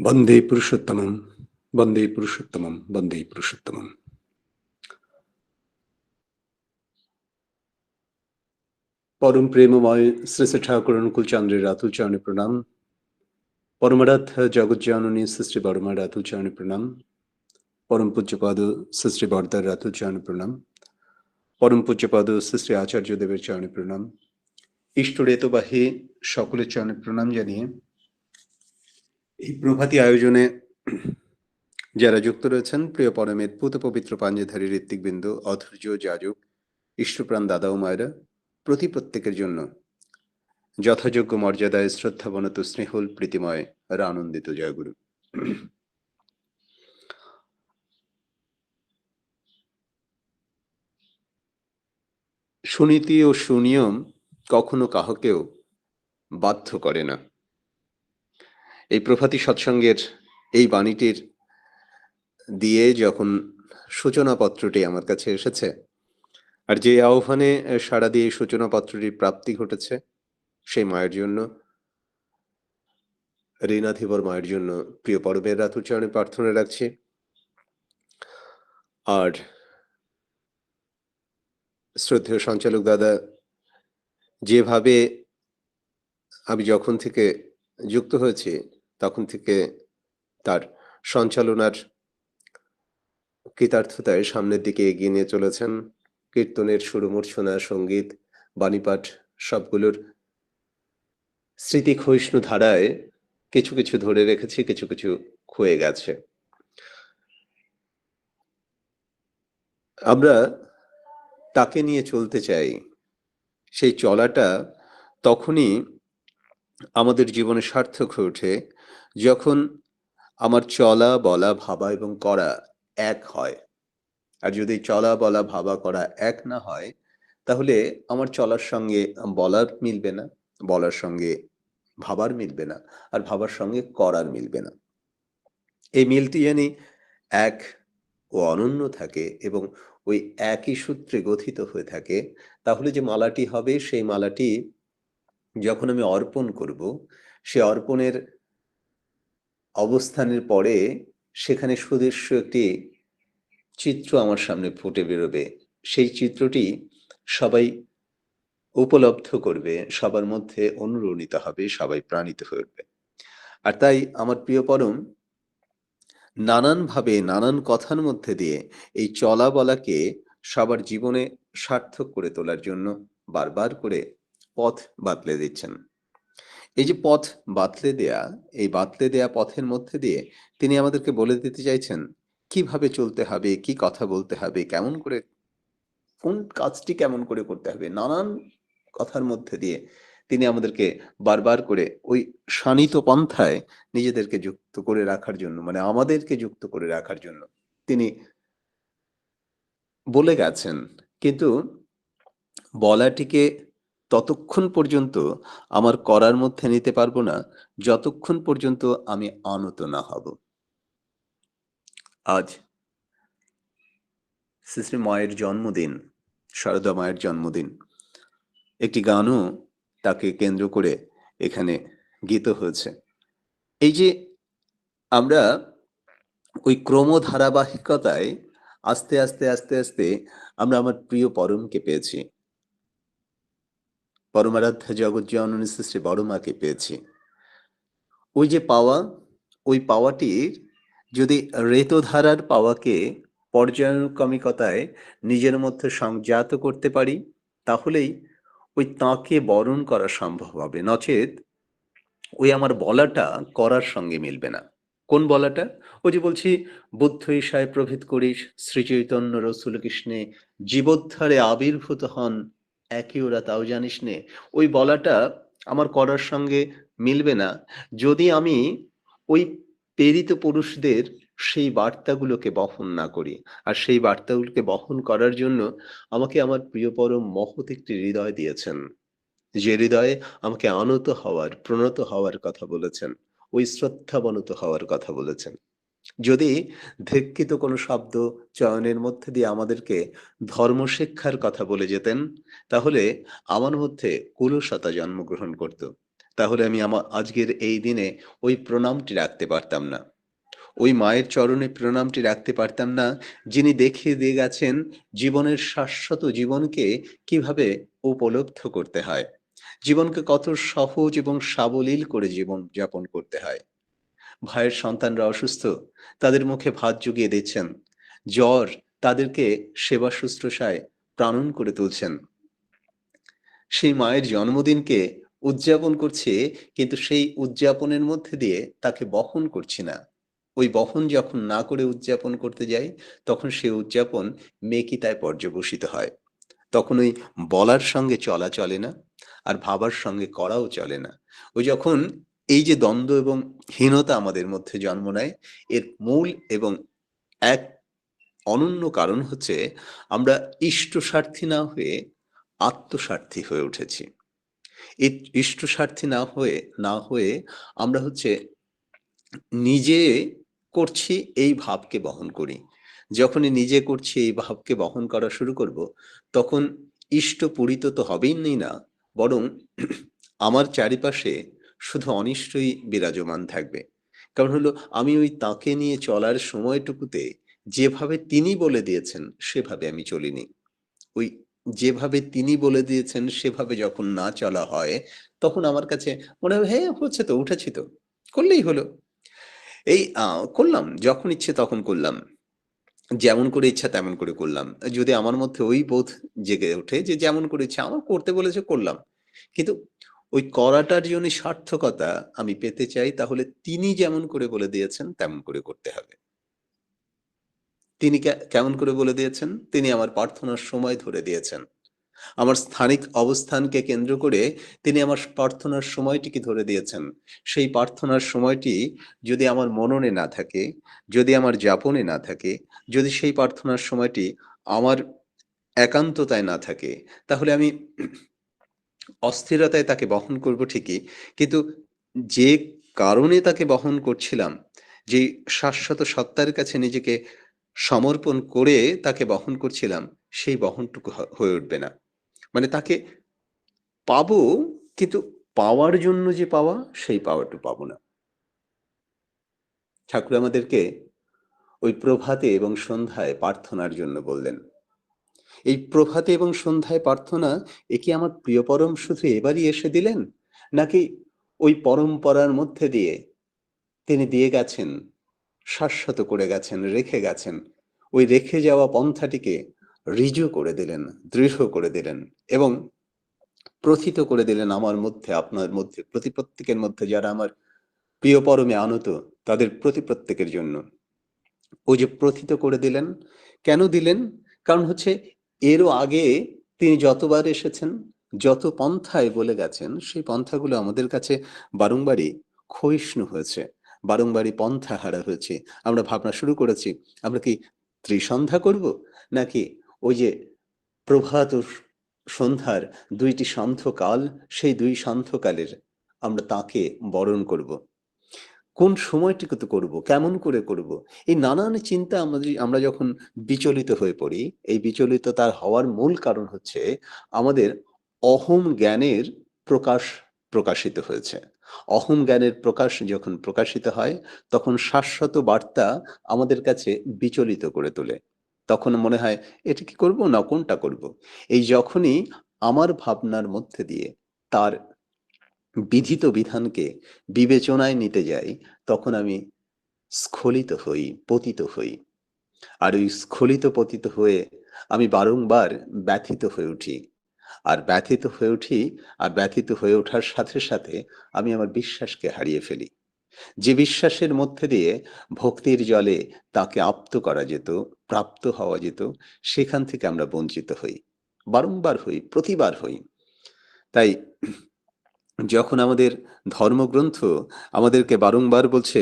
বন্দে পুরুষোত্তমম বন্দে পুরুষোত্তমম বন্দে পুরুষোত্তমম পরম প্রেমময় শ্রী শ্রী ঠাকুর অনুকূল চন্দ্রের রাতুল চরণে প্রণাম পরমরাধ জগৎ জননী শ্রী বর্মার রাতুল চরণে প্রণাম পরম পূজ্যপদ শ্রী বর্দার রাতুল চরণে প্রণাম পরম পূজ্যপদ শ্রী আচার্য দেবের চরণে প্রণাম ইষ্টরেতবাহী সকলের চরণে প্রণাম জানিয়ে এই প্রভাতী আয়োজনে যারা যুক্ত রয়েছেন, প্রিয় পরমের পুত পবিত্র পাঞ্জেধারী ঋত্বিকবৃন্দ, অধৈর্য, যাজক, ইষ্টপ্রাণ দাদা ও মায়েরা, প্রতি প্রত্যেকের জন্য যথাযোগ্য মর্যাদায় শ্রদ্ধাবনত, স্নেহল, প্রীতিময় আর আনন্দিত জয়গুরু। সুনীতি ও সুনিয়ম কখনো কাহকেও বাধ্য করে না। এই প্রভাতী সৎসঙ্গের এই বাণীটির দিয়ে যখন সূচনাপত্রটি আমার কাছে এসেছে, আর যে আহ্বানে সাড়া দিয়ে সূচনাপত্রটির প্রাপ্তি ঘটেছে, সেই মায়ের জন্য, ঋণাধিবর মায়ের জন্য প্রিয় পরমের রাত উচ্চারণে প্রার্থনা রাখছি। আর শ্রদ্ধেয় সঞ্চালক দাদা, যেভাবে আমি যখন থেকে যুক্ত হয়েছি তখন থেকে তার সঞ্চালনার কৃতার্থতায় সামনের দিকে এগিয়ে নিয়ে চলেছেন। কীর্তনের সুরমূর্ছনা সংগীত, বাণীপাঠ সবগুলোর স্মৃতি ক্ষয়িষ্ণু ধারায় কিছু কিছু ধরে রেখেছি, কিছু কিছু ক্ষয়ে গেছে। আমরা তাকে নিয়ে চলতে চাই। সেই চলাটা তখনই আমাদের জীবনে সার্থক হয়ে ওঠে যখন আমার চলা, বলা, ভাবা এবং করা এক হয়। আর যদি চলা, বলা, ভাবা, করা এক না হয়, তাহলে আমার চলার সঙ্গে বলার মিলবে না, বলার সঙ্গে ভাবার মিলবে না, আর ভাবার সঙ্গে করার মিলবে না। এই মিলটি জানি এক ও অনন্য থাকে এবং ওই একই সূত্রে গঠিত হয়ে থাকে। তাহলে যে মালাটি হবে, সেই মালাটি যখন আমি অর্পণ করব, সে অর্পণের অবস্থানের পরে সেখানে সুদৃশ্য একটি চিত্র আমার সামনে ফুটে বেরোবে। সেই চিত্রটি সবাই উপলব্ধ করবে, সবার মধ্যে অনুরণিত হবে, সবাই প্রাণিত হয়ে উঠবে। আর তাই আমার প্রিয় পরম, নানানভাবে, নানান কথার মধ্যে দিয়ে এই চলা বলাকে সবার জীবনে সার্থক করে তোলার জন্য বারবার করে পথ বাতলে দিচ্ছেন। এই যে পথ বাতলে দেয়া, এই বাতলে দেয়া পথের মধ্যে দিয়ে তিনি আমাদেরকে বলে দিতে চাইছেন, কীভাবে চলতে হবে? কি কথা বলতে হবে? কেমন করে, কোন কাজটি কেমন করে করতে হবে? নানান কথার মধ্যে দিয়ে তিনি আমাদেরকে বারবার করে ওই শানিত পন্থায় নিজেদেরকে যুক্ত করে রাখার জন্য মানে আমাদেরকে যুক্ত করে রাখার জন্য তিনি বলে গেছেন। কিন্তু বলাটিকে ততক্ষণ পর্যন্ত আমার করার মধ্যে নিতে পারব না, যতক্ষণ পর্যন্ত আমি আনত না হব। আজ শ্রী মায়ের জন্মদিন সারদা মায়ের জন্মদিন। একটি গানও তাকে কেন্দ্র করে এখানে গীত হয়েছে। এই যে আমরা ওই ক্রম ধারাবাহিকতায় আস্তে আস্তে আস্তে আস্তে আমরা আমার প্রিয় পরমকে পেয়েছি। পরমারাধ্যা জগৎ জননী শ্রী বড়মাকে পেয়েছি। ওই যে পাওয়া, ওই পাওয়াটির যদি রেতধারার পাওয়াকে পর্যায়ক্রমিকতায় নিজের মধ্যে সংজাত করতে পারি, তাহলেই ওই তাঁকে বরণ করা সম্ভব হবে। নচেত ওই আমার বলাটা করার সঙ্গে মিলবে না। কোন বলাটা? ওই যে বলছি, বুদ্ধ ঈশায় প্রভেদ করিস, শ্রীচৈতন্য রসুল কৃষ্ণে জীবোদ্ধারে আবির্ভূত হন একই ওরা, তাও জানিস নে। ওই বলাটা আমার করার সঙ্গে মিলবে না। যদি আমি ওই প্রেরিত পুরুষদের সেই বার্তাগুলোকে বহন না করি, আর সেই বার্তাগুলোকে বহন করার জন্য আমাকে আমার প্রিয় পরম মহৎ একটি হৃদয় দিয়েছেন, যে হৃদয়ে আমাকে আনত হওয়ার, প্রণত হওয়ার কথা বলেছেন, ওই শ্রদ্ধাবনত হওয়ার কথা বলেছেন। যদি ধিক্ষিত কোনো শব্দ চয়নের মধ্যে দিয়ে আমাদেরকে ধর্ম শিক্ষার কথা বলে যেতেন, তাহলে আমার মধ্যে কুলসতা জন্মগ্রহণ করত। তাহলে আমি আমার আজকের এই দিনে ওই প্রণামটি রাখতে পারতাম না। ওই মায়ের চরণে প্রণামটি রাখতে পারতাম না, যিনি দেখিয়ে দিয়ে গেছেন জীবনের শাশ্বত জীবনকে কীভাবে উপলব্ধ করতে হয়। জীবনকে কত সহজ এবং সাবলীল করে জীবন যাপন করতে হয়। ভাইয়ের সন্তানরা অসুস্থ, তাদের মুখে ভাত জুগিয়ে দিচ্ছেন। জ্বর তাদেরকে সেবা শুশ্রূষায় প্রাণন করে তুলছেন। সেই মায়ের জন্মদিনকে উদযাপন করছে, কিন্তু সেই উদযাপনের মধ্যে দিয়ে তাকে বহন করছি না। ওই বহন যখন না করে উদযাপন করতে যাই, তখন সেই উদযাপন মেকিতায় পর্যবসিত হয়। তখন ওই বলার সঙ্গে চলা চলে না, আর ভাবার সঙ্গে করাও চলে না। ওই যখন এই যে দ্বন্দ্ব এবং হীনতা আমাদের মধ্যে জন্ম নেয়, এর মূল এবং এক অনন্য কারণ হচ্ছে আমরা ইষ্ট স্বার্থী না হয়ে আত্মস্বার্থী হয়ে উঠেছি। ইষ্ট স্বার্থী না হয়ে না হয়ে আমরা হচ্ছে নিজে করছি, এই ভাবকে বহন করি। যখনই নিজে করছি, এই ভাবকে বহন করা শুরু করব, তখন ইষ্ট পূরিত তো হবেই না, বরং আমার চারিপাশে শুধু অনিষ্টই বিরাজমান থাকবে। কারণ হলো, আমি ওই তাকে নিয়ে চলার সময়টুকুতে যেভাবে তিনি বলে দিয়েছেন, সেভাবে আমি চলিনি। ওই যেভাবে তিনি বলে দিয়েছেন, সেভাবে যখন না চলা হয়, তখন আমার কাছে মনে হয় হ্যাঁ হচ্ছে তো, উঠেছি তো। করলেই হলো। এই করলাম, যখন ইচ্ছে তখন করলাম। যেমন করে ইচ্ছা তেমন করে করলাম। যদি আমার মধ্যে ওই বোধ জেগে ওঠে যে, যেমন করে ইচ্ছা, আমার করতে বলেছে, করলাম। কিন্তু ওই করাটার জন্য সার্থকতা আমি পেতে চাই, তাহলে তিনি যেমন করে বলে দিয়েছেন, তেমন করে করতে হবে। তিনি কেমন করে বলে দিয়েছেন? তিনি আমার প্রার্থনার সময় ধরে দিয়েছেন। আমার স্থানিক অবস্থানকে কেন্দ্র করে তিনি আমার প্রার্থনার সময়টিকে ধরে দিয়েছেন। সেই প্রার্থনার সময়টি যদি আমার মননে না থাকে, যদি আমার যাপনে না থাকে, যদি সেই প্রার্থনার সময়টি আমার একান্ততায় না থাকে, তাহলে আমি অস্থিরতায় তাকে বহন করব ঠিকই, কিন্তু যে কারণে তাকে বহন করছিলাম, যে শাশ্বত সত্তার কাছে নিজেকে সমর্পণ করে তাকে বহন করছিলাম, সেই বহনটুকু হয়ে উঠবে না। মানে তাকে পাবো, কিন্তু পাওয়ার জন্য যে পাওয়া, সেই পাওয়াটু পাবো না। ঠাকুর আমাদেরকে ওই প্রভাতে এবং সন্ধ্যায় প্রার্থনার জন্য বললেন। এই প্রভাতে এবং সন্ধ্যায় প্রার্থনা, এ কি আমার প্রিয় পরম শুধু এবারই এসে দিলেন? নাকি ওই পরম্পরার মধ্যে দিয়ে তিনি দিয়ে গেছেন, শাশ্বত করে গেছেন, রেখে গেছেন, ওই রেখে যাওয়া পন্থাটিকে রিজু করে দিলেন, দৃঢ় করে দিলেন এবং প্রথিত করে দিলেন আমার মধ্যে, আপনার মধ্যে, প্রতি প্রত্যেকের মধ্যে যারা আমার প্রিয় পরমে আনত, তাদের প্রতি প্রত্যেকের জন্য। ওই যে প্রথিত করে দিলেন, কেন দিলেন? কারণ হচ্ছে এরও আগে তিনি যতবার এসেছেন, যত পন্থায় বলে গেছেন, সেই পন্থাগুলো আমাদের কাছে বারংবারই ক্ষয়িষ্ণু হয়েছে, বারংবারই পন্থা হারা হয়েছে। আমরা ভাবনা শুরু করেছি, আমরা কি ত্রিসন্ধ্যা করব? নাকি ওই যে প্রভাত সন্ধ্যার দুইটি সান্ধ্যকাল, সেই দুই সান্ধ্যকালের আমরা তাকে বরণ করব? কোন সময়টিকে করব, কেমন করে করব? এই নানান চিন্তা আমাদের, আমরা যখন বিচলিত হয়ে পড়ি, এই বিচলিত তার হওয়ার মূল কারণ হচ্ছে আমাদের অহম জ্ঞানের প্রকাশ প্রকাশিত হয়েছে। অহম জ্ঞানের প্রকাশ যখন প্রকাশিত হয়, তখন শাশ্বত বার্তা আমাদের কাছে বিচলিত করে তোলে। তখন মনে হয়, এটা কি করব না কোনটা করব? এই যখনই আমার ভাবনার মধ্যে দিয়ে তার বিধিত বিধানকে বিবেচনায় নিতে যাই, তখন আমি স্খলিত হই, পতিত হই। আর ওই স্খলিত পতিত হয়ে আমি বারংবার ব্যথিত হয়ে উঠি। আর ব্যথিত হয়ে উঠি, আর ব্যথিত হয়ে ওঠার সাথে সাথে আমি আমার বিশ্বাসকে হারিয়ে ফেলি। যে বিশ্বাসের মধ্যে দিয়ে ভক্তির জলে তাকে আপ্ত করা যেত, প্রাপ্ত হওয়া যেত, সেখান থেকে আমরা বঞ্চিত হই। বারংবার হই, প্রতিবার হই। তাই যখন আমাদের ধর্মগ্রন্থ আমাদেরকে বারংবার বলছে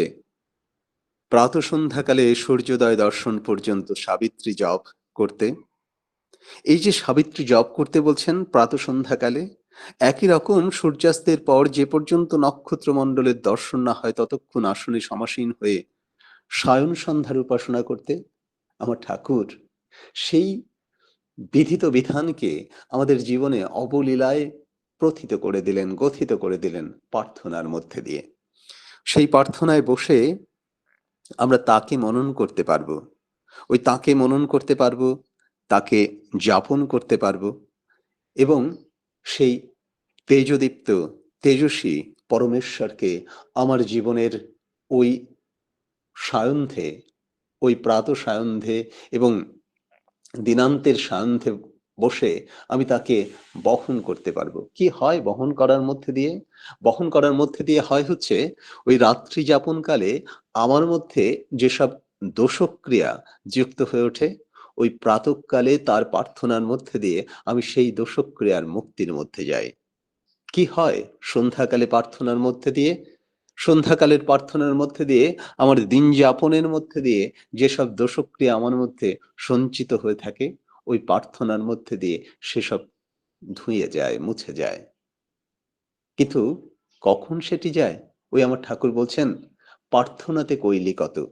প্রাত সন্ধ্যাকালে সূর্যোদয় দর্শন পর্যন্ত সাবিত্রী জপ করতে। এই যে সাবিত্রী জপ করতে বলছেন প্রাত সন্ধ্যাকালে একই রকম সূর্যাস্তের পর যে পর্যন্ত নক্ষত্র মণ্ডলের দর্শন না হয় ততক্ষণ আসনে সমাসীন হয়ে সায়ন সন্ধ্যার উপাসনা করতে আমার ঠাকুর, সেই বিধিত বিধানকে আমাদের জীবনে অবলীলায় প্রথিত করে দিলেন, গথিত করে দিলেন প্রার্থনার মধ্যে দিয়ে। সেই প্রার্থনায় বসে আমরা তাকে মনন করতে পারব। ওই তাকে মনন করতে পারব, তাকে যাপন করতে পারব এবং সেই তেজদীপ্ত, তেজস্বী পরমেশ্বরকে আমার জীবনের ওই সায়ন্ধে, ওই প্রাত সায়ন্ধে এবং দিনান্তের সায়ন্ধ্যে বসে আমি তাকে বহন করতে পারব। কি হয় বহন করার মধ্যে দিয়ে? বহন করার মধ্যে দিয়ে হয় হচ্ছে ওই রাত্রি যাপনকালে আমার মধ্যে যেসব দোষক্রিয়া যুক্ত হয়ে ওঠে, ওই প্রাতকালে তার প্রার্থনার মধ্যে দিয়ে আমি সেই দোষক্রিয়ার মুক্তির মধ্যে যাই। কি হয় সন্ধ্যাকালে প্রার্থনার মধ্যে দিয়ে? সন্ধ্যাকালের প্রার্থনার মধ্যে দিয়ে আমার দিন যাপনের মধ্যে দিয়ে যেসব দোষক্রিয়া আমার মধ্যে সঞ্চিত হয়ে থাকে ওই প্রার্থনার মধ্যে দিয়ে সেসব ধুয়ে যায়, মুছে যায়। কিন্তু কখন সেটি যায়? ওই আমার ঠাকুর বলছেন, প্রার্থনাতে কইলি কত,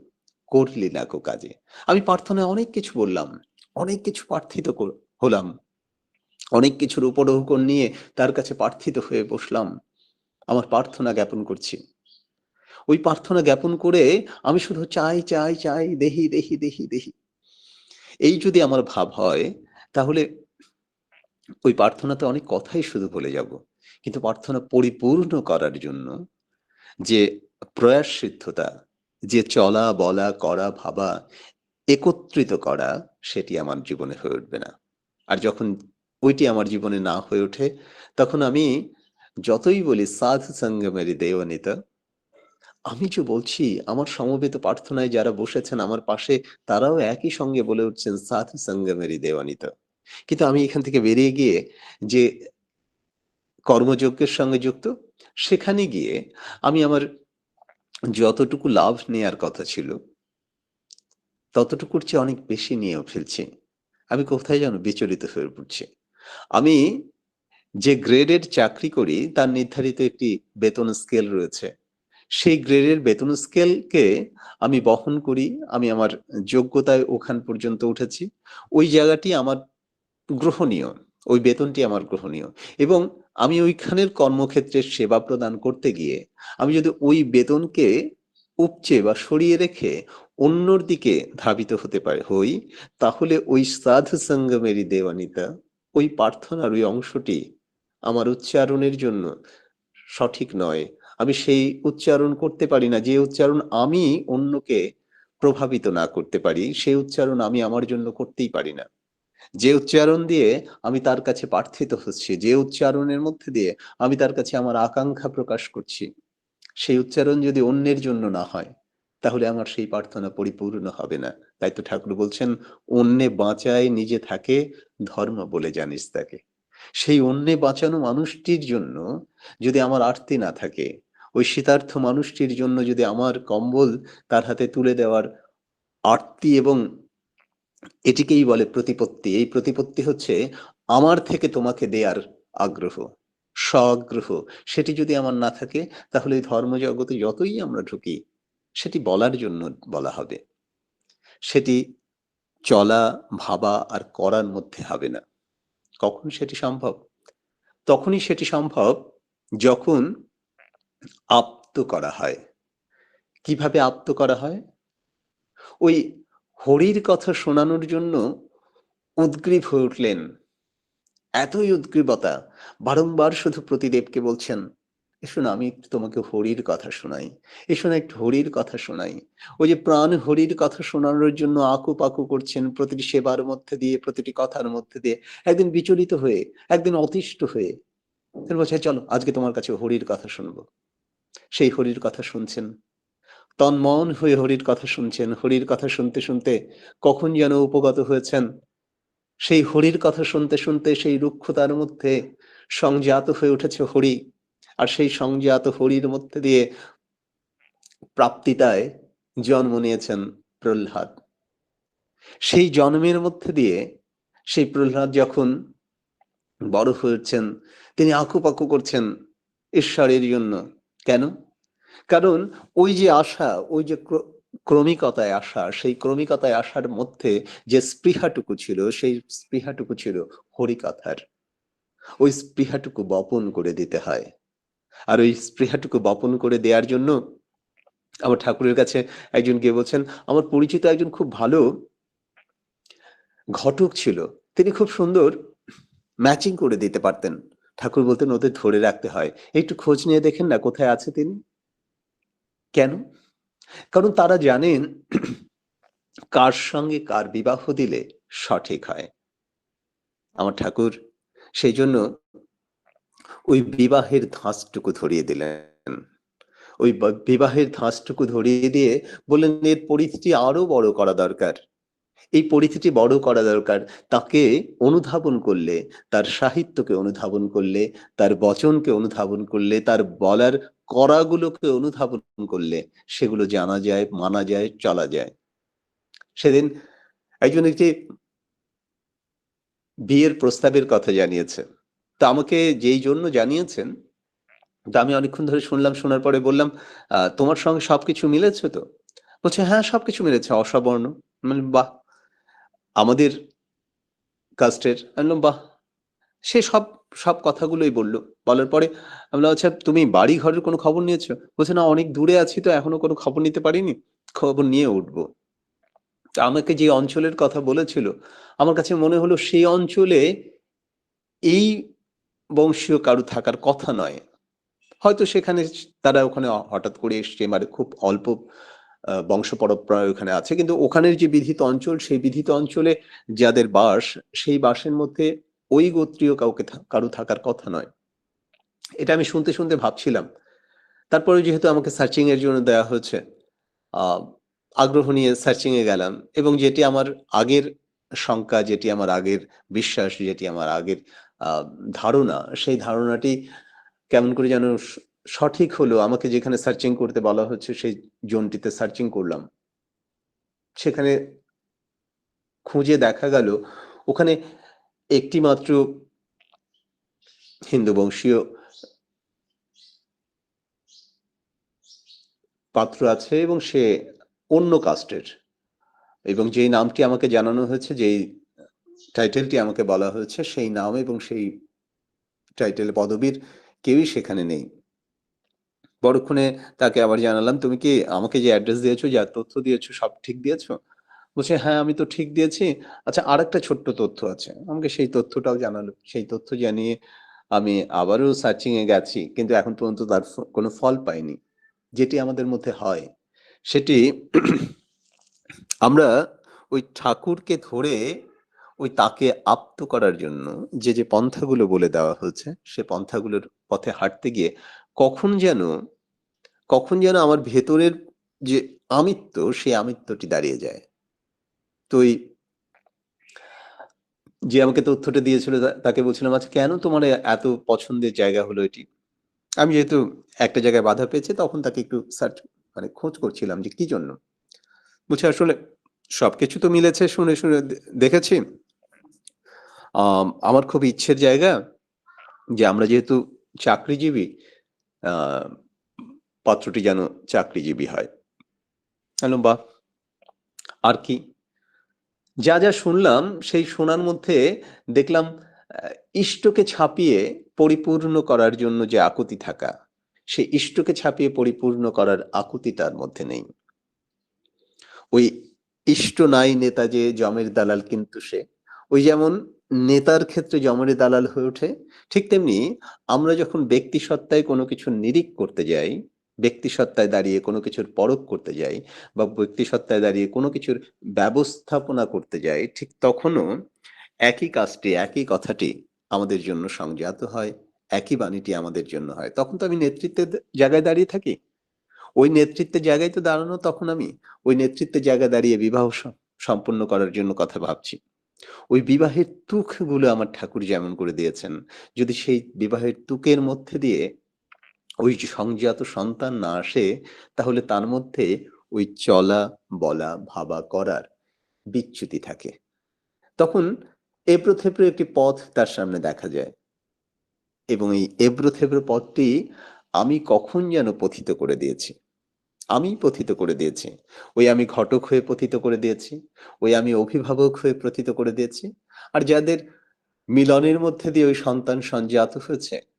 করলি না কো কাজে। আমি প্রার্থনায় অনেক কিছু বললাম, অনেক কিছু প্রার্থিত হলাম। অনেক কিছুর উপঢৌকন নিয়ে তার কাছে প্রার্থিত হয়ে বসলাম। আমার প্রার্থনা জ্ঞাপন করছি। ওই প্রার্থনা জ্ঞাপন করে আমি শুধু চাই চাই চাই, দেহি দেহি দেহি দেহি। এই যদি আমার ভাব হয়, তাহলে ওই প্রার্থনাতে অনেক কথাই শুধু বলে যাব। কিন্তু প্রার্থনা পরিপূর্ণ করার জন্য যে প্রয়াস সিদ্ধতা, যে চলা, বলা, করা, ভাবা, একত্রিত করা, সেটি আমার জীবনে হয়ে উঠবে না। আর যখন ওইটি আমার জীবনে না হয়ে ওঠে, তখন আমি যতই বলি, সাধু সঙ্গমেরি দেওয়ানিতা আমি যে বলছি, আমার সমবেত প্রার্থনায় যারা বসেছেন আমার পাশে, তারাও একই সঙ্গে বলে উঠছেন সাধু সঙ্গমেরি দেওয়ানিতা কিন্তু আমি এখান থেকে বেরিয়ে গিয়ে যে কর্মযজ্ঞের সঙ্গে যুক্ত, সেখানে গিয়ে আমি আমার যতটুকু লাভ নেয়ার কথা ছিল, ততটুকুর চেয়ে অনেক বেশি নিয়েও ফেলছি। আমি কোথায় যেন বিচলিত হয়ে পড়ছি। আমি যে গ্রেডের চাকরি করি, তার নির্ধারিত একটি বেতন স্কেল রয়েছে। সেই গ্রেডের বেতন স্কেলকে আমি বহন করি, আমি আমার যোগ্যতায় ওখান পর্যন্ত উঠেছি। ওই জায়গাটি আমার গ্রহণীয়, ওই বেতনটি আমার গ্রহণীয়। এবং আমি ওইখানের কর্মক্ষেত্রে সেবা প্রদান করতে গিয়ে, আমি যদি ওই বেতনকে উপচে বা সরিয়ে রেখে অন্যর দিকে ধাবিত হতে পারে, হই, তাহলে ওই সাধু সঙ্গমেরই দেওয়ানিতা, ওই প্রার্থনার ওই অংশটি আমার উচ্চারণের জন্য সঠিক নয়। আমি সেই উচ্চারণ করতে পারি না, যে উচ্চারণ আমি অন্যকে প্রভাবিত না করতে পারি সেই উচ্চারণ আমি আমার জন্য করতেই পারি না। যে উচ্চারণ দিয়ে আমি তার কাছে প্রার্থিত হচ্ছি, যে উচ্চারণের মধ্যে দিয়ে আমি তার কাছে আমার আকাঙ্ক্ষা প্রকাশ করছি, সেই উচ্চারণ যদি অন্যের জন্য না হয়, তাহলে আমার সেই প্রার্থনা পরিপূর্ণ হবে না। তাই তো ঠাকুর বলছেন, অন্যে বাঁচায় নিজে থাকে, ধর্ম বলে জানিস তাকে। সেই অন্যে বাঁচানো মানুষটির জন্য যদি আমার আরতি না থাকে ওই শীতার্থ মানুষটির জন্য যদি আমার কম্বল তার হাতে তুলে দেওয়ার আরতি এবং এটিকেই বলে প্রতিপত্তি, এই প্রতিপত্তি হচ্ছে আমার থেকে তোমাকে দেয়ার আগ্রহ, স্বআগ্রহ। সেটি যদি আমার না থাকে, তাহলে এই ধর্মজগতে যতই আমরা ঢুকি, সেটি বলার জন্য বলা হবে। সেটি চলা, ভাবা আর করার মধ্যে হবে না। কখন সেটি সম্ভব? তখনই সেটি সম্ভব যখন আপ্ত করা হয়। কীভাবে আপ্ত করা হয়? ওই হরির কথা শোনানোর জন্য উদ্গ্রীব হয়ে উঠলেন। এতই উদ্গ্রীবতা, বারংবার শুধু প্রতিদেবকে বলছেন, এসো না, আমি একটু তোমাকে হরির কথা শোনাই। এসো না, একটু হরির কথা শোনাই। ওই যে প্রাণ হরির কথা শোনানোর জন্য আকু পাকু করছেন প্রতিটি সেবার মধ্যে দিয়ে, প্রতিটি কথার মধ্যে দিয়ে, একদিন বিচলিত হয়ে, একদিন অতিষ্ঠ হয়ে। বলছে চলো, আজকে তোমার কাছে হরির কথা শুনব। সেই হরির কথা শুনছেন। তন্মন হয়ে হরির কথা শুনছেন। হরির কথা শুনতে শুনতে কখন যেন উপগত হয়েছেন। সেই হরির কথা শুনতে শুনতে সেই রুক্ষতার মধ্যে সংজাত হয়ে উঠেছে হরি। আর সেই সংজাত হরির মধ্যে দিয়ে প্রাপ্তিতায় জন্ম নিয়েছেন প্রহ্লাদ। সেই জন্মের মধ্যে দিয়ে সেই প্রহ্লাদ যখন বড় হয়েছেন, তিনি আঁকুপাকু করছেন ঈশ্বরের জন্য। কেন? কারণ ওই যে আশা, ওই যে ক্র- ক্রমিকতায় আসা, সেই ক্রমিকতায় আসার মধ্যে যে স্পৃহাটুকু ছিল, সেই স্পৃহাটুকু ছিল হরিকথার। ওই স্পৃহাটুকু বপন করে দিতে হয়। আর ওই স্পৃহাটুকু বপন করে দেওয়ার জন্য আমার ঠাকুরের কাছে একজন গিয়ে বলছেন, আমার পরিচিত একজন খুব ভালো ঘটক ছিল। তিনি খুব সুন্দর ম্যাচিং করে দিতে পারতেন। ঠাকুর বলতেন, ওদের ধরে রাখতে হয়। একটু খোঁজ নিয়ে দেখেন না কোথায় আছে তিনি। কেন? কারণ তারা জানেন কার সঙ্গে কার বিবাহ দিলে সঠিক হয়। আমার ঠাকুর, সেই জন্য ওই বিবাহের ধাঁচটুকু ধরিয়ে দিলেন। ওই বিবাহের ধাঁচটুকু ধরিয়ে দিয়ে বললেন, এর পরিস্থিতি আরও বড় করা দরকার। এই পরিধিটি বড় করা দরকার। তাকে অনুধাবন করলে, তার সাহিত্যকে অনুধাবন করলে, তার বচনকে অনুধাবন করলে, তার বলার করাগুলোকে অনুধাবন করলে, সেগুলো জানা যায়, মানা যায়, চলা যায়। সেদিন একজন একটি বিয়ের প্রস্তাবের কথা জানিয়েছে। তা আমাকে যেই জন্য জানিয়েছেন, তা আমি অনেকক্ষণ ধরে শুনলাম, শোনার পরে বললাম তোমার সঙ্গে সবকিছু মিলেছে তো? বলছে হ্যাঁ সবকিছু মিলেছে, অসবর্ণ। মানে বাহ! আমাদের কাস্টের, আমি বাহ! সে সব সব কথাগুলোই বলল। বলার পরে আমি বললাম আচ্ছা তুমি বাড়ি ঘরের কোনো খবর নিয়েছো? বলছে, না, অনেক দূরে আছি তো, এখনও কোনো খবর নিতে পারিনি। খবর নিয়ে উঠবো। আমাকে যে অঞ্চলের কথা বলেছিল, আমার কাছে মনে হলো সেই অঞ্চলে এই বংশীয় কারু থাকার কথা নয়। হয়তো সেখানে তারা ওখানে হঠাৎ করে এসছে মানে খুব অল্প বংশ পরম্পরা ওখানে আছে। কিন্তু ওখানের যে বিধিত অঞ্চল, সেই বিধিত অঞ্চলে যাদের বাস, সেই বাসের মধ্যে ওই গোত্রীয় কাউকে কারু থাকার কথা নয়। এটা আমি শুনতে শুনতে ভাবছিলাম। তারপরে যেহেতু আমাকে সার্চিং এর জন্য দেওয়া হয়েছে আগ্রহ নিয়ে সার্চিং এ গেলাম এবং যেটি আমার আগের শঙ্কা, যেটি আমার আগের বিশ্বাস, যেটি আমার আগের ধারণা, সেই ধারণাটি কেমন করে যেন সঠিক হলো, আমাকে যেখানে সার্চিং করতে বলা হচ্ছে, সেই জোনটিতে সার্চিং করলাম। সেখানে খুঁজে দেখা গেল, ওখানে একটি মাত্র হিন্দু বংশীয় পাত্র আছে এবং সে অন্য কাস্টের এবং যেই নামটি আমাকে জানানো হয়েছে, যেই টাইটেলটি আমাকে বলা হয়েছে, সেই নাম এবং সেই টাইটেল পদবীর কেউই সেখানে নেই। পরক্ষণে তাকে আবার জানালাম, তুমি কি আমাকে যে অ্যাড্রেস দিয়েছ, যা তথ্য দিয়েছ, সব ঠিক দিয়েছ? বলছে হ্যাঁ আমি তো ঠিক দিয়েছি। আচ্ছা আর একটা ছোট্ট তথ্য আছে। আমাকে সেই তথ্যটাও জানালো। সেই তথ্য জানিয়ে আমি আবারও সার্চিং এ গেছি, কিন্তু এখন পর্যন্ত তার কোনো ফল পাইনি। যেটি আমাদের মধ্যে হয়, সেটি আমরা ওই ঠাকুরকে ধরে ওই তাকে আপ্ত করার জন্য যে যে পন্থাগুলো বলে দেওয়া হয়েছে, সে পন্থাগুলোর পথে হাঁটতে গিয়ে কখন যেন কখন যেন আমার ভেতরের যে আমিত্ব, সেই আমিত্বটি দাঁড়িয়ে যায়। তো যে আমাকে তথ্যটা দিয়েছিল তাকে বলছিলাম আচ্ছা কেন তোমার এত পছন্দের জায়গা হলো এটি? আমি যেহেতু একটা জায়গায় বাধা পেয়েছি, তখন তাকে একটু সার্চ মানে খোঁজ করছিলাম যে কি জন্য। বলছে, আসলে সবকিছু তো মিলেছে, শুনে শুনে দেখেছি। আমার খুব ইচ্ছের জায়গা যে আমরা যেহেতু চাকরিজীবী পাত্রটি যেন চাকরিজীবী হয়। বাহ আর কি? যা যা শুনলাম, সেই শোনার মধ্যে দেখলাম ইষ্টকে ছাপিয়ে পরিপূর্ণ করার জন্য যে আকুতি থাকা, সে ইষ্টকে ছাপিয়ে পরিপূর্ণ করার আকুতি তার মধ্যে নেই। ওই ইষ্ট নাই নেতা যে জমের দালাল কিন্তু সে। ওই যেমন নেতার ক্ষেত্রে জমের দালাল হয়ে ওঠে, ঠিক তেমনি আমরা যখন ব্যক্তি সত্তায় কোনো কিছু নিরিখ করতে যাই ব্যক্তি সত্তায় দাঁড়িয়ে কোনো কিছুর পরখ করতে যাই বা ব্যক্তি সত্তায় দাঁড়িয়ে কোনো কিছুর ব্যবস্থাপনা করতে যাই, ঠিক তখনও একই কাজটি, একই কথাটি আমাদের জন্য সংজাত হয়, একই বাণীটি আমাদের জন্য হয়। তখন তো আমি নেতৃত্বের জায়গায় দাঁড়িয়ে থাকি। ওই নেতৃত্বের জায়গায় তো দাঁড়ানো তখন আমি। ওই নেতৃত্বের জায়গায় দাঁড়িয়ে বিবাহ সম্পন্ন করার জন্য কথা ভাবছি। ওই বিবাহের তুকগুলো আমার ঠাকুর যেমন করে দিয়েছেন, যদি সেই বিবাহের তুকের মধ্যে দিয়ে ওই সংজাত সন্তান না আসে, তাহলে তার মধ্যে ওই চলা, বলা, ভাবা, করার বিচ্যুতি থাকে। তখন এবড়ো থেবড়ো একটি পথ তার সামনে দেখা যায়। এবং এই এবড়ো থেবড়ো পথটি আমি কখন যেন পথিত করে দিয়েছি? আমি পথিত করে দিয়েছি। ওই আমি ঘটক হয়ে পথিত করে দিয়েছি। ওই আমি অভিভাবক হয়ে পথিত করে দিয়েছি। আর যাদের মিলনের মধ্যে দিয়ে ওই সন্তান সঞ্জাত হয়েছে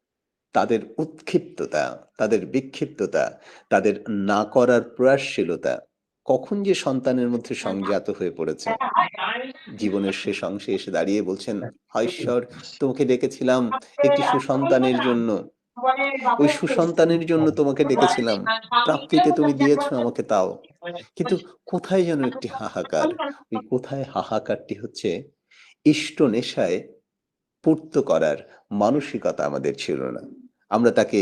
তাদের উৎক্ষিপ্ততা, তাদের বিক্ষিপ্ততা, তাদের না করার প্রয়াসশীলতা কখন যে সন্তানের মধ্যে সংজাত হয়ে পড়েছে। জীবনের শেষ অংশে এসে দাঁড়িয়ে বলছেন, "হায় ঈশ্বর, তোমাকে ডেকেছিলাম একটি সুসন্তানের জন্য। ওই সুসন্তানের জন্য তোমাকে ডেকেছিলাম। প্রাপ্তিতে তুমি দিয়েছ আমাকে তাও। কিন্তু কোথায় যেন একটি হাহাকার? ওই কোথায় হাহাকারটি হচ্ছে? ইষ্ট নেশায় পূর্ত করার মানসিকতা আমাদের ছিল না। আমরা তাকে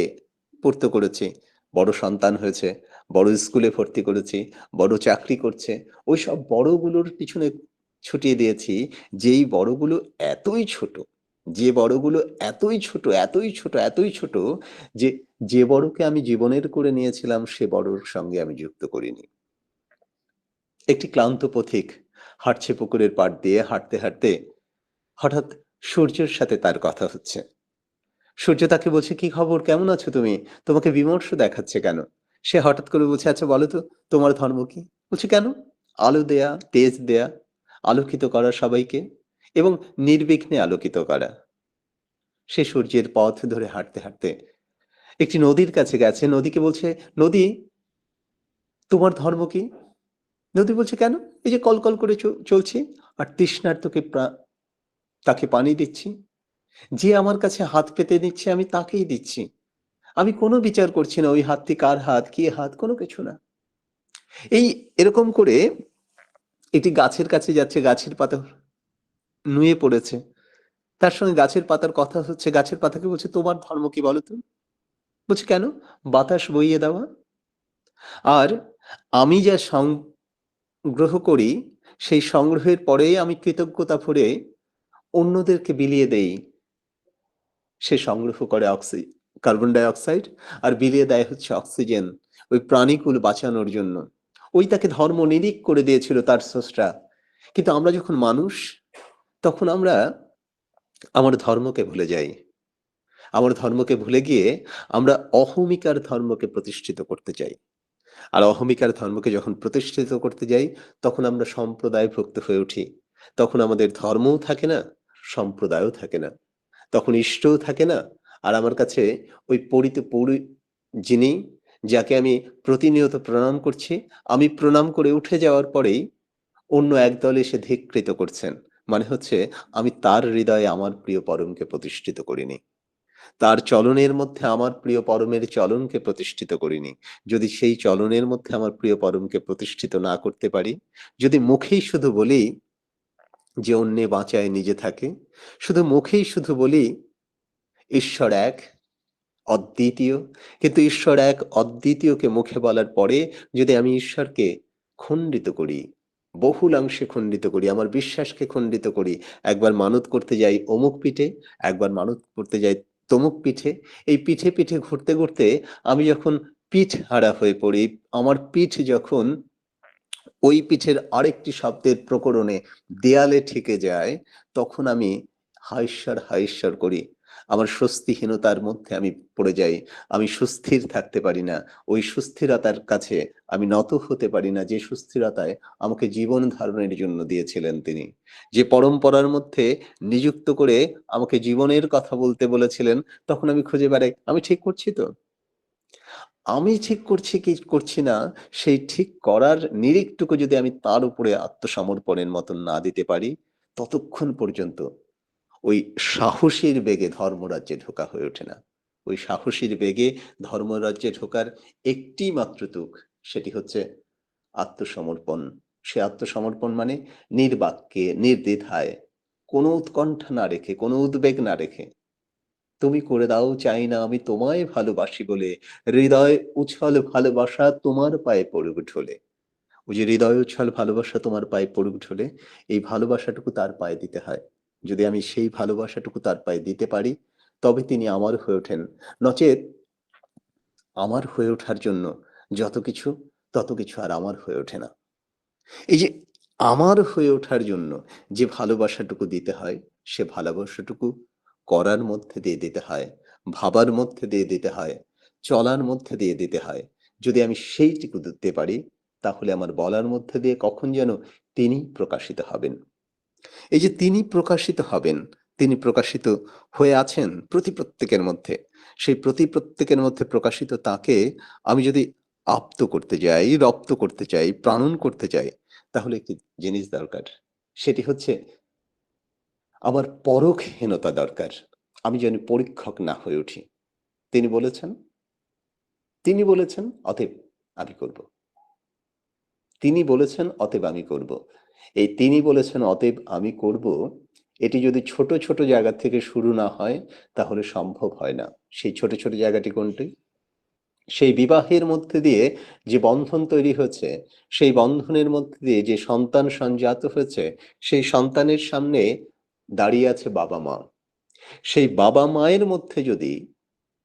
পূর্ত করেছি। বড় সন্তান হয়েছে, বড় স্কুলে ভর্তি করেছি, বড় চাকরি করছে। ওই সব বড়গুলোর পিছনে ছুটিয়ে দিয়েছি, যেই বড়গুলো এতই ছোট, যে বড়গুলো এতই ছোট এতই ছোট এতই ছোট, যে যে বড়কে আমি জীবনের করে নিয়েছিলাম, সে বড়র সঙ্গে আমি যুক্ত করিনি। একটি ক্লান্ত পথিক হাঁটছে পুকুরের পাড় দিয়ে, হাঁটতে হাঁটতে হঠাৎ সূর্যের সাথে তার কথা হচ্ছে। সূর্য তাকে বলছে, কি খবর? কেমন আছো তুমি? তোমাকে বিমর্ষ দেখাচ্ছে কেন? সে হঠাৎ করে বলছে আচ্ছা বলো তো, তোমার ধর্ম কি? বলছে, কেন? আলো দেয়া, তেজ দেয়া, আলোকিত করা সবাইকে এবং নির্বিঘ্নে আলোকিত করা। সে সূর্যের পথ ধরে হাঁটতে হাঁটতে একটি নদীর কাছে গেছে। নদীকে বলছে, নদী, তোমার ধর্ম কি? নদী বলছে, কেন? এই যে কলকল করে চলছি, আর তৃষ্ণার্তকে তাকে পানি দিচ্ছি যে আমার কাছে হাত পেতে নিচ্ছে, আমি তাকেই দিচ্ছি। আমি কোনো বিচার করছি না, ওই হাতটি কার হাত, কি হাত, কোনো কিছু না। এই এরকম করে এটি গাছের কাছে যাচ্ছে, গাছের পাতা নুয়ে পড়েছে। তার সঙ্গে গাছের পাতার কথা হচ্ছে, গাছের পাতাকে বলছে, তোমার ধর্ম কি বলো তো? বলছে, কেন? বাতাস বইয়ে দেওয়া। আর আমি যা সংগ্রহ করি, সেই সংগ্রহের পরে আমি কৃতজ্ঞতা ভরে অন্যদেরকে বিলিয়ে দেই। সে সংগ্রহ করে অক্সি, কার্বন ডাই অক্সাইড আর বিলিয়ে দেয় হচ্ছে অক্সিজেন, ওই প্রাণীকুল বাঁচানোর জন্য। ওই তাকে ধর্ম নিরিক করে দিয়েছিল তার স্রষ্টা। কিন্তু আমরা যখন মানুষ, তখন আমরা আমার ধর্মকে ভুলে যাই। আমার ধর্মকে ভুলে গিয়ে আমরা অহমিকার ধর্মকে প্রতিষ্ঠিত করতে চাই। আর অহমিকার ধর্মকে যখন প্রতিষ্ঠিত করতে যাই, তখন আমরা সম্প্রদায়ভুক্ত হয়ে উঠি। তখন আমাদের ধর্মও থাকে না, সম্প্রদায়ও থাকে না। তখন ইষ্টও থাকে না। আর আমার কাছে ওই পরিত পৌরি, যিনি যাকে আমি প্রতিনিয়ত প্রণাম করছি, আমি প্রণাম করে উঠে যাওয়ার পরেই অন্য একদল এসে ধিকৃত করছেন। মানে হচ্ছে আমি তার হৃদয়ে আমার প্রিয় পরমকে প্রতিষ্ঠিত করিনি। তার চলনের মধ্যে আমার প্রিয় পরমের চলনকে প্রতিষ্ঠিত করিনি। যদি সেই চলনের মধ্যে আমার প্রিয় পরমকে প্রতিষ্ঠিত না করতে পারি, যদি মুখেই শুধু বলি যে অন্যে বাঁচায় নিজে থাকে। শুধু মুখেই শুধু বলি, ঈশ্বর এক, অদ্বিতীয়। কিন্তু ঈশ্বর এক, অদ্বিতীয়কে মুখে বলার পরে যদি আমি ঈশ্বরকে খণ্ডিত করি, বহুলাংশে খণ্ডিত করি, আমার বিশ্বাসকে খণ্ডিত করি, একবার মানত করতে যাই অমুক পিঠে, একবার মানত করতে যাই তমুক পিঠে, এই পিঠে পিঠে ঘুরতে ঘুরতে আমি যখন পিঠ হারা হয়ে পড়ি, আমার পিঠ যখন ওই পিঠের আরেকটি শব্দের প্রকরণে দেয়ালে ঠেকে যায়, তখন আমি হাইশ্বর হাইশ্বর করি। আমার স্বস্তিহীনতার মধ্যে আমি পড়ে যাই। আমি সুস্থির থাকতে পারি না। ওই সুস্থিরতার কাছে আমি নত হতে পারি না। যে সুস্থিরতায় আমাকে জীবন ধারণের জন্য দিয়েছিলেন তিনি। যে পরম্পরার মধ্যে নিযুক্ত করে আমাকে জীবনের কথা বলতে বলেছিলেন, তখন আমি খুঁজে বেড়াই। আমি ঠিক করছি তো? আমি ঠিক করছি কি করছি না, সেই ঠিক করার নিরিখটুকু যদি আমি তার উপরে আত্মসমর্পণের মতন না দিতে পারি, ততক্ষণ পর্যন্ত ওই সাহসীর বেগে ধর্মরাজ্যে ঢোকা হয়ে ওঠে না। ওই সাহসীর বেগে ধর্মরাজ্যে ঢোকার একটি মাত্র তুক, সেটি হচ্ছে আত্মসমর্পণ। সে আত্মসমর্পণ মানে নির্বাক্যে নির্দ্বিধায় কোনো উৎকণ্ঠা না রেখে, কোনো উদ্বেগ না রেখে তুমি করে দাও, চাই না আমি তোমায় ভালোবাসি বলে। হৃদয় উছল ভালোবাসা তোমার পায়ে পড়ুক ঢোলে। ওই যে হৃদয় উছল ভালোবাসা তোমার পায়ে পড়ুক ঢোলে, এই ভালোবাসাটুকু তার পায়ে দিতে হয়। যদি আমি সেই ভালোবাসাটুকু তার পায়ে দিতে পারি, তবে তিনি আমার হয়ে ওঠেন। নচেত আমার হয়ে ওঠার জন্য যত কিছু, তত কিছু আর আমার হয়ে ওঠে না। এই যে আমার হয়ে ওঠার জন্য যে ভালোবাসাটুকু দিতে হয়, সে ভালোবাসাটুকু করার মধ্যে দিয়ে দিতে হয়, ভাবার মধ্যে দিয়ে দিতে হয়, চলার মধ্যে দিয়ে দিতে হয়। যদি আমি সেইটুকু দিতে পারি, তাহলে আমার বলার মধ্যে দিয়ে কখন যেন তিনি প্রকাশিত হবেন। এই যে তিনি প্রকাশিত হবেন, তিনি প্রকাশিত হয়ে আছেন প্রতি প্রত্যেকের মধ্যে, সেই প্রতি প্রত্যেকের মধ্যে প্রকাশিত তাকে আমি যদি আপ্ত করতে যাই, রপ্ত করতে চাই, প্রাণন করতে চাই, তাহলে একটি জিনিস দরকার। সেটি হচ্ছে আমার পরখহীনতা দরকার। আমি যেন পরীক্ষক না হয়ে উঠি। তিনি বলেছেন তিনি বলেছেন, অতএব আমি করব। তিনি বলেছেন, অতএব আমি করব। এই তিনি বলেছেন, অতএব আমি করব, এটি যদি ছোট ছোট জায়গা থেকে শুরু না হয়, তাহলে সম্ভব হয় না। সেই ছোট ছোট জায়গাটি কোনটি? সেই বিবাহের মধ্যে দিয়ে যে বন্ধন তৈরি হয়েছে, সেই বন্ধনের মধ্যে দিয়ে যে সন্তান সঞ্জাত হয়েছে, সেই সন্তানের সামনে দাঁড়িয়ে আছে বাবা মা। সেই বাবা মায়ের মধ্যে যদি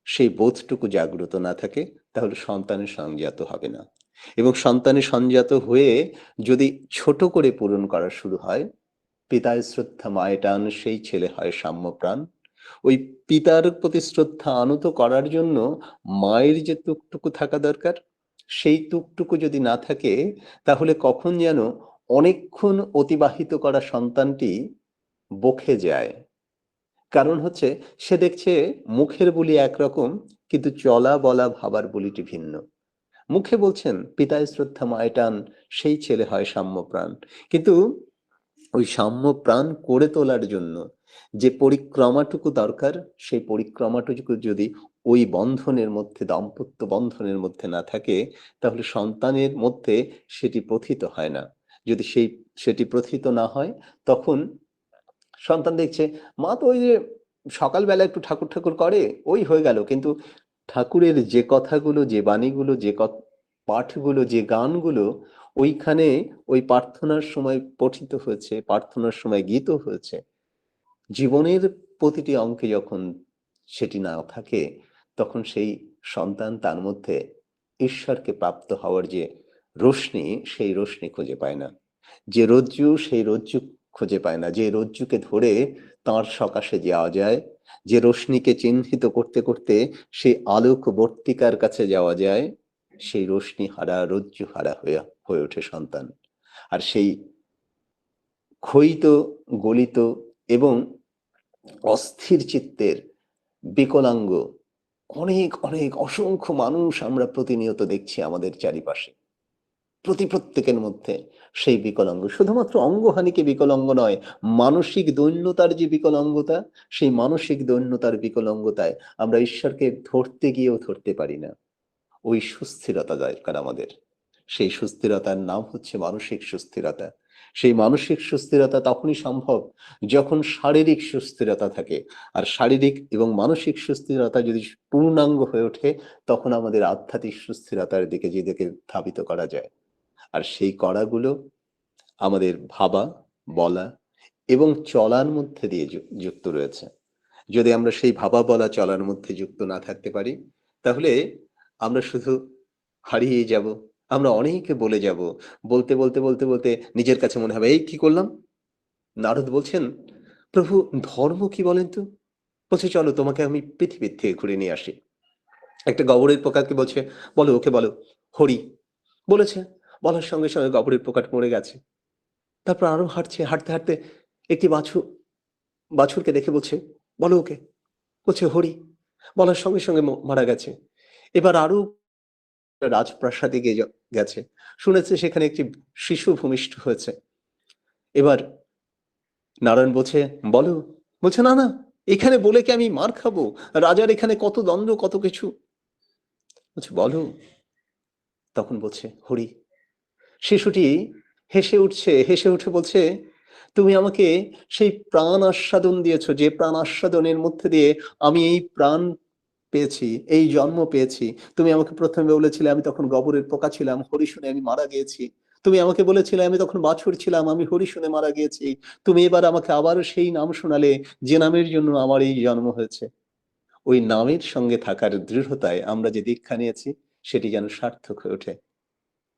সেই বোধটুকু জাগ্রত না থাকে, তাহলে সন্তানের সংজাত হবে না। এবং সন্তানের সংজাত হয়ে যদি ছোট করে পূরণ করা শুরু হয় পিতায় শ্রদ্ধা মায়ের টান, সেই ছেলে হয় সাম্যপ্রাণ। ওই পিতার প্রতি শ্রদ্ধা আনত করার জন্য মায়ের যে তুকটুকু থাকা দরকার, সেই তুকটুকু যদি না থাকে, তাহলে কখন যেন অনেকক্ষণ অতিবাহিত করা সন্তানটি বকে যায়। কারণ হচ্ছে, সে দেখছে মুখের বলি একরকম, কিন্তু চলা বলা ভাবার বলিটি ভিন্ন। মুখে বলছেন, পিতায় শ্রদ্ধা মায় টান সেই ছেলে হয় সাম্যপ্রাণ। কিন্তু ওই সাম্য প্রাণ করে তোলার জন্য যে পরিক্রমাটুকু দরকার, সেই পরিক্রমাটুকু যদি ওই বন্ধনের মধ্যে, দাম্পত্য বন্ধনের মধ্যে না থাকে, তাহলে সন্তানের মধ্যে সেটি প্রথিত হয় না। যদি সেই, সেটি প্রথিত না হয়, তখন সন্তান দেখছে, মা তো ওই যে সকালবেলা একটু ঠাকুর ঠাকুর করে, ওই হয়ে গেল। কিন্তু ঠাকুরের যে কথাগুলো, যে বাণীগুলো, যে পাঠগুলো, যে গানগুলো, ওইখানে ওই প্রার্থনার সময় পঠিত হয়েছে, প্রার্থনার সময় গীত হয়েছে। জীবনের প্রতিটি অঙ্কে যখন সেটি না থাকে, তখন সেই সন্তান তার মধ্যে ঈশ্বরকে প্রাপ্ত হওয়ার যে রশ্মি সেই রশ্মি খুঁজে পায় না। যে রজ্জু, সেই রজ্জু খুঁজে পায় না। যে রজ্জুকে ধরে তার সকাশে যাওয়া যায়, যে রশ্মিকে চিহ্নিত করতে করতে সেই আলোক বর্তিকার কাছে যাওয়া যায়, সেই রশ্মি হারা, রজ্জু হারা হয়ে হয়ে ওঠে সন্তান। আর সেই ক্ষয়িত গলিত এবং অস্থির চিত্তের বিকলাঙ্গ অনেক অনেক অসংখ্য মানুষ আমরা প্রতিনিয়ত দেখছি আমাদের চারিপাশে। প্রতি প্রত্যেকের মধ্যে সেই বিকলাঙ্গ। শুধুমাত্র অঙ্গহানিকে বিকলাঙ্গ নয়, মানসিক দৈন্যতার যে বিকলাঙ্গতা, সেই মানসিক দৈন্যতার বিকলাঙ্গতায় আমরা ঈশ্বরকে ধরতে গিয়েও ধরতে পারি না। ওই সুস্থিরতা দরকার আমাদের। সেই সুস্থিরতার নাম হচ্ছে মানসিক সুস্থিরতা। সেই মানসিক সুস্থিরতা তখনই সম্ভব যখন শারীরিক সুস্থিরতা থাকে। আর শারীরিক এবং মানসিক সুস্থিরতা যদি পূর্ণাঙ্গ হয়ে ওঠে, তখন আমাদের আধ্যাত্মিক সুস্থিরতার দিকে যেদিকে ধাবিত করা যায়। আর সেই কড়াগুলো আমাদের ভাবা, বলা এবং চলার মধ্যে দিয়ে যুক্ত রয়েছে। যদি আমরা সেই ভাবা, বলা, চলার মধ্যে যুক্ত না থাকতে পারি, তাহলে আমরা শুধু হারিয়ে যাব, আমরা অনেকে বলে যাব, বলতে বলতে বলতে বলতে নিজের কাছে মনে হবে, এই কি করলাম? নারদ বলছেন, প্রভু, ধর্ম কি বলেন তো? বলছে, চলো, তোমাকে আমি পৃথিবীর থেকে ঘুরে নিয়ে আসি। একটা গবরের পোকাকে বলছে, বলো, ওকে বলো, হরি। বলেছে বলার সঙ্গে সঙ্গে গবরের পোকাট মরে গেছে। তারপর আরও হাঁটছে, হাঁটতে হাঁটতে একটি বাছুর বাছুরকে দেখে বলছে, বলো ওকে। বলছে, হরি। বলার সঙ্গে সঙ্গে মারা গেছে। এবার আরও রাজপ্রাসাদে গিয়ে গেছে। শুনেছে সেখানে একটি শিশু ভূমিষ্ঠ হয়েছে। এবার নারায়ণ বলছে, বলো। বলছে, না না, এখানে বলে কি আমি মার খাব? রাজার এখানে কত দ্বন্দ্ব, কত কিছু? বলছে, বলো। তখন বলছে, হরি। শিশুটি হেসে উঠছে, হেসে উঠে বলছে, তুমি আমাকে সেই প্রাণ আস্বাদন দিয়েছ, যে প্রাণ আস্বাদনের মধ্যে দিয়ে আমি এই প্রাণ পেয়েছি, এই জন্ম পেয়েছি। তুমি আমাকে প্রথমে বলেছিলে, আমি তখন গবরের পোকা ছিলাম, হরি শুনে আমি মারা গিয়েছি। তুমি আমাকে বলেছিলে, আমি তখন বাছুর ছিলাম, আমি হরি শুনে মারা গিয়েছি। তুমি এবার আমাকে আবারও সেই নাম শোনালে, যে নামের জন্য আমার এই জন্ম হয়েছে। ওই নামের সঙ্গে থাকার দৃঢ়তায় আমরা যে দীক্ষা নিয়েছি, সেটি যেন সার্থক হয়ে ওঠে।